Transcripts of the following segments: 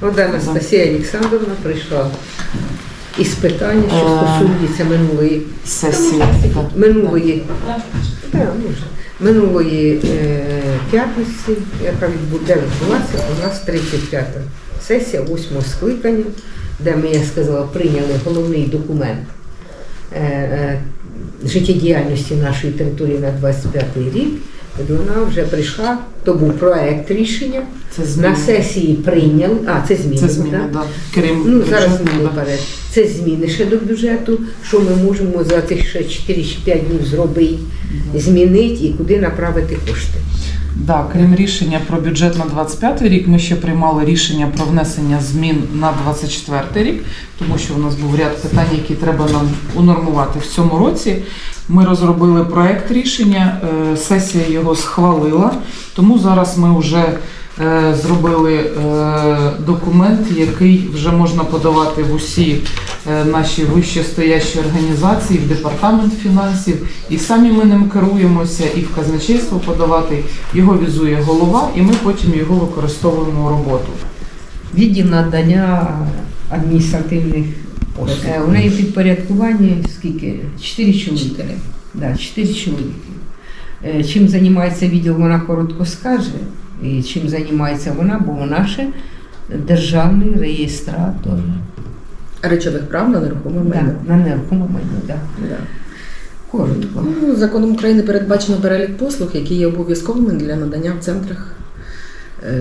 От Анастасія Олександровна прийшла із питання, що Е. стосується минулої Сесії. минулої, минулої е, п'ятниці, яка відбуде відбулася, у нас 35-та сесія 8 скликання, де ми, я сказала, прийняли головний документ е, життєдіяльності нашої території на 25 рік. От Вона вже прийшла, то був проект рішення. Це зміни. На сесії прийняли, а це зміни. Це зміни, так? да. Крім Ну, зараз да. вперед. Це зміни ще до бюджету, що ми можемо за тих ще 4 чи 5 днів зробити, змінити і куди направити кошти. Да, крім рішення про бюджет на 25 рік, ми ще приймали рішення про внесення змін на 24 рік, тому що у нас був ряд питань, які треба нам унормувати в цьому році. Ми розробили проект рішення, е, сесія його схвалила, тому зараз ми вже е, зробили е, документ, який вже можна подавати в усі наші вищестоящі організації, в департамент фінансів, і самі ми ним керуємося, і в казначейство подавати. Його візує голова, і ми потім його використовуємо в роботу. Відділ надання адміністративних. Е, У неї підпорядкування скільки? Чотири чоловіки. Да, чотири чоловіки. Е, Чим займається відділ, вона коротко скаже. І чим займається вона, бо вона ще державний реєстратор. Речових прав на нерухоме Да, майно. на нерухоме майно, да. Да. Коротко. Ну, законом України передбачено перелік послуг, які є обов'язковими для надання в центрах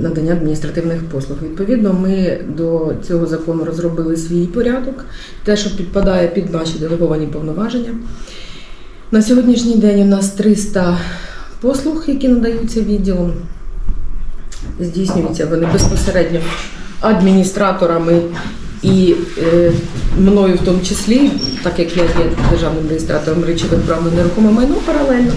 надання адміністративних послуг. Відповідно, ми до цього закону розробили свій порядок, те, що підпадає під наші делеговані повноваження. На сьогоднішній день у нас 300 послуг, які надаються відділом. Здійснюються вони безпосередньо адміністраторами і е, мною в тому числі, так як я є державним реєстратором речових прав на нерухоме майно паралельно.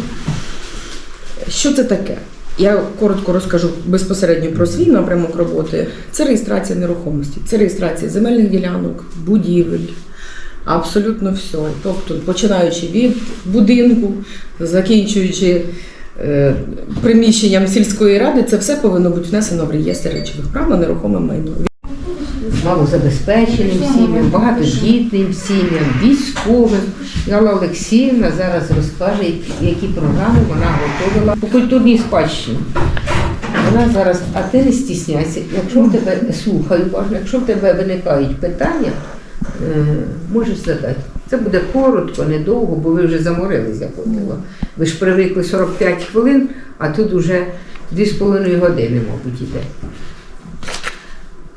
Що це таке? Я коротко розкажу безпосередньо про свій напрямок роботи. Це реєстрація нерухомості, це реєстрація земельних ділянок, будівель, абсолютно все. Тобто, починаючи від будинку, закінчуючи е, приміщенням сільської ради, це все повинно бути внесено в реєстр речових прав на нерухоме майно. Малозабезпеченим сім'ям, багатодітним сім'ям, військовим. Галла Олексіївна зараз розкаже, які- програми вона готувала по культурній спадщині. Вона зараз, а ти не стісняйся, якщо в тебе уважно, якщо в тебе виникають питання, е, можеш задати. Це буде коротко, недовго, бо ви вже заморились, я. Ви ж привикли 45 хвилин, а тут уже 2,5 години, мабуть, іде.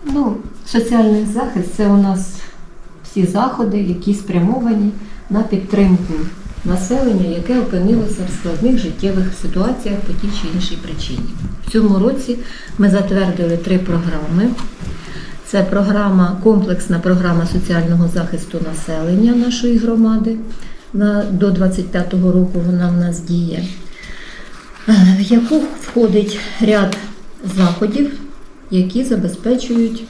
Ну, соціальний захист це у нас всі заходи, які спрямовані на підтримку населення, яке опинилося в складних життєвих ситуаціях по тій чи іншій причині. В цьому році ми затвердили три програми. Це програма, комплексна програма соціального захисту населення нашої громади. До 25-го року вона в нас діє, в яку входить ряд заходів, які забезпечують,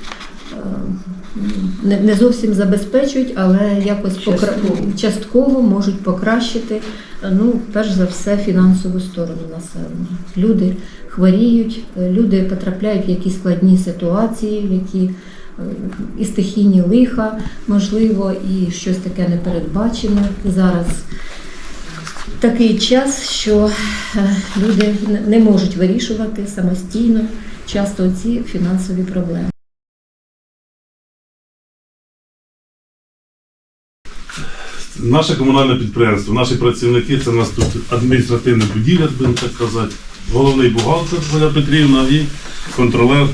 не, не зовсім забезпечують, але якось покра... Частково. частково можуть покращити, е, ну, перш за все, фінансову сторону населення. Люди хворіють, е, люди потрапляють в якісь складні ситуації, в які е, і стихійні лиха, можливо, і щось таке непередбачене. Зараз такий час, що е, люди не можуть вирішувати самостійно часто ці фінансові проблеми. Наше комунальне підприємство, наші працівники, це у нас тут адміністративне будівля, будемо так казати, головний бухгалтер Оля Петрівна і контролер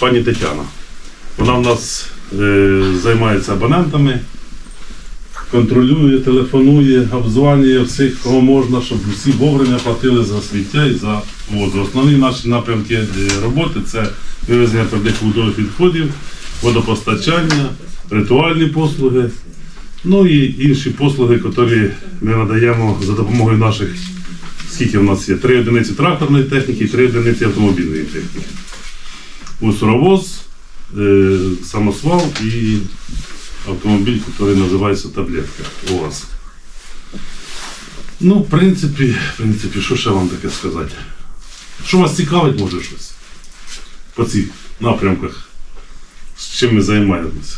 пані Тетяна. Вона в нас е, займається абонентами, контролює, телефонує, обзванює всіх, кого можна, щоб всі вовремя платили за сміття і за воду. Основні наші напрямки е, роботи це вивезення твердих водових відходів, водопостачання, ритуальні послуги. Ну і інші послуги, які ми надаємо за допомогою наших, скільки в нас є, три одиниці тракторної техніки, три одиниці автомобільної техніки. Мусоровоз, е, самосвал і автомобіль, який називається таблетка УАЗ. Ну, в принципі, в принципі, що ще вам таке сказати? Що вас цікавить, може щось по цих напрямках? з чим ми займаємося.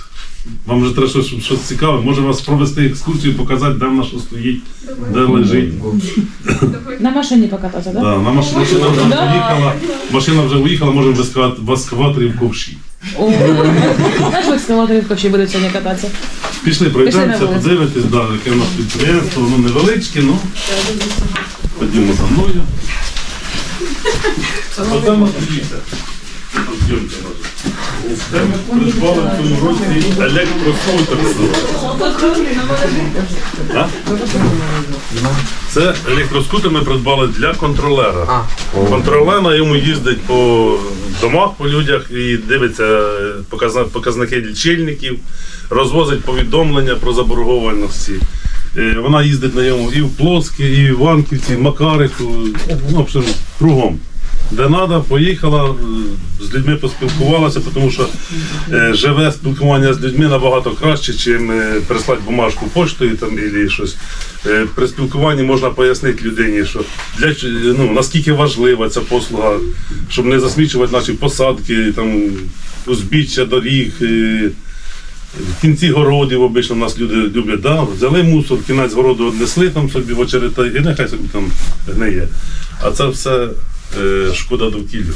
Вам вже треба щось, щось цікаве, може вас провести екскурсію, показати, де вона що стоїть, де лежить. На машині покататися, так? Да, на машина, машина вже поїхала, машина вже уїхала, можемо в ескават- в ескаваторі в ковші. О, Наш в екскаваторі взагалі будуть сьогодні кататися. Пішли, пройдемося, вулицю. подивитись, да, яке у нас підприємство, воно невеличке, ну ходімо за мною. Оце дивіться. Придбали в цьому році електроскутер. Це електроскутер ми придбали для контролера. Контролер на йому їздить по домах, по людях і дивиться е, показники лічильників, розвозить повідомлення про заборгованості. Е, Вона їздить на ньому і в Плоски, і в Іванківці, і в Макарику, ну, кругом. Де треба, поїхала, е, з людьми поспілкувалася, тому що е, живе спілкування з людьми набагато краще, ніж прислати бумажку поштою там, або щось. Е, При спілкуванні можна пояснити людині, що для, ну, наскільки важлива ця послуга, щоб не засмічувати наші посадки, там, узбіччя доріг. е, в кінці городів обично нас люди люблять, да? взяли мусор, кінець городу віднесли там собі в очеретай, і нехай собі там гниє. А це все е, шкода довкілля.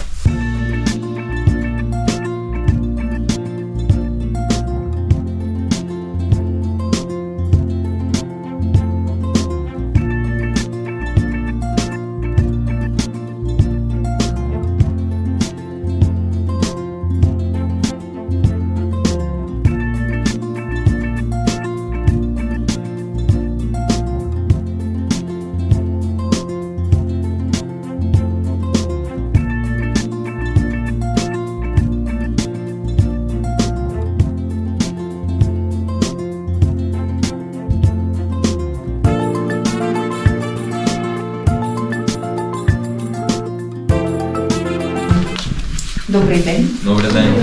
Добрий день. Добрий день.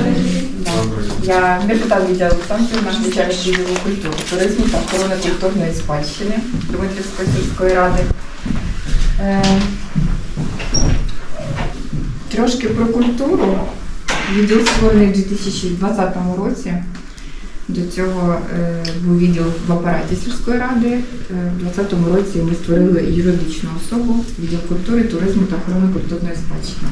Я депутат Лідія Олександрівна, наш начальник відділу культури, туризму та охорони культурної спадщини Дмитрівської сільської ради. Е, Трошки про культуру. Відділ створений в 2020 році. До цього е, був відділ в апараті сільської ради. Е, В 2020 році ми створили юридичну особу, відділ культури, туризму та охорони культурної спадщини.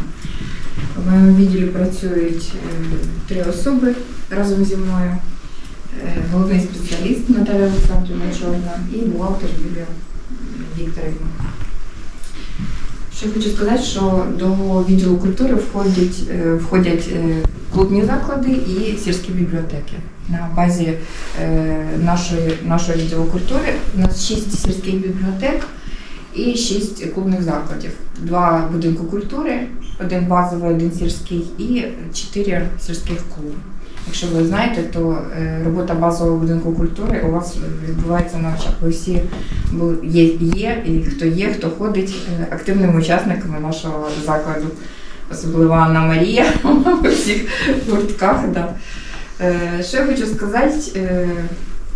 В моєму відділі працюють е, три особи разом зі мною. Е, Головний спеціаліст Наталя Олександрівна Чорна і бухгалтер Юлія Вікторівна. Що хочу сказати, що до відділу культури входять, е, входять клубні заклади і сільські бібліотеки. На базі нашої, нашого відділу культури у нас шість сільських бібліотек і шість клубних закладів. Два будинку культури, один базовий, один сільський і чотири сільських клуби. Якщо ви знаєте, то е, робота базового будинку культури у вас відбувається на очах. Ви всі є, є, і хто є, хто ходить е, активними учасниками нашого закладу. Особливо Анна Марія у всіх гуртках. Да. Е, Що я хочу сказати,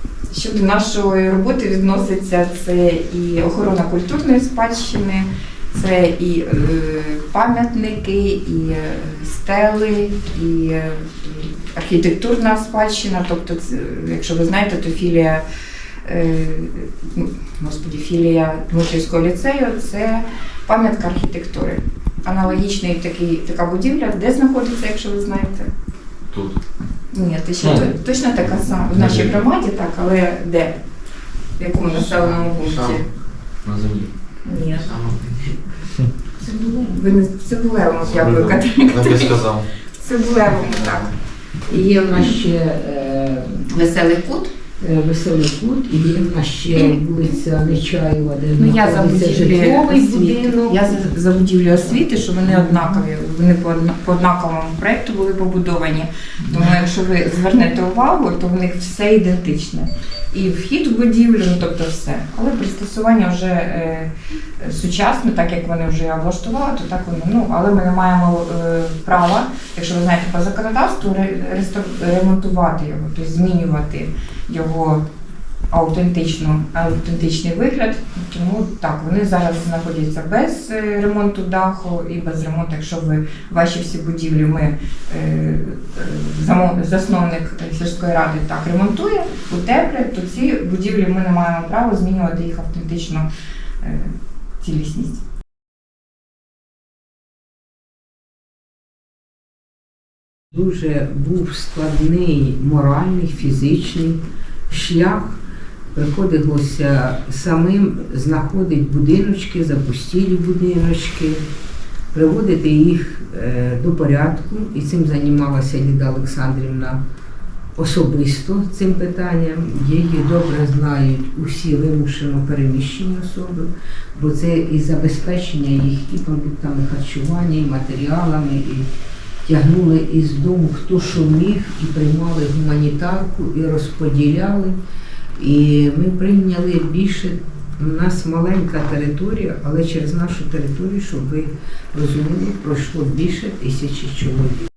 е, що до нашої роботи відноситься це і охорона культурної спадщини, це і е, пам'ятники, і е, стели, і е, архітектурна спадщина. Тобто, якщо ви знаєте, то філія, ну, господі, філія Дмитрівського ліцею це пам'ятка архітектури. Аналогічний такий, така будівля, де знаходиться, якщо ви знаєте? Тут. Ні, ти ще Ну. то- точно така сама в нашій громаді, так, але де? В якому населеному пункті? На землі. Ні. Ви не в Цибулевому, дякую, Катерина. Я би сказав. В Цибулевому, так. І є в нас ще е, Веселий кут. Е, веселий кут, і є в нас ще вулиця Нечаєва, де Ну, я за житловий будинок. Я за, за будівлю освіти, що вони однакові, вони по, по однаковому проєкту були побудовані. Тому якщо ви звернете увагу, то в них все ідентичне. І вхід в будівлю, ну тобто все. Але пристосування вже е, сучасне, так як вони вже облаштували, то так воно. Ну, але ми не маємо е, права, якщо ви знаєте по законодавству, ре, ремонтувати його, тобто змінювати його аутентичну, автентичний вигляд. Тому так, вони зараз знаходяться без е, ремонту даху і без ремонту. Якщо ви ваші всі будівлі, ми е, е, засновник сільської ради так ремонтує, утеплює, то ці будівлі ми не маємо права змінювати їх автентичну цілісність. Дуже був складний моральний, фізичний шлях. Приходилося самим знаходити будиночки, запустілі будиночки, приводити їх е, до порядку. І цим займалася Ліда Олександрівна особисто цим питанням. Її добре знають усі вимушено переміщені особи, бо це і забезпечення їх і продуктами харчування, і матеріалами. і тягнули із дому хто що міг, і приймали гуманітарку, і розподіляли. І ми прийняли більше. У нас маленька територія, але через нашу територію, щоб ви розуміли, пройшло більше тисячі чоловік.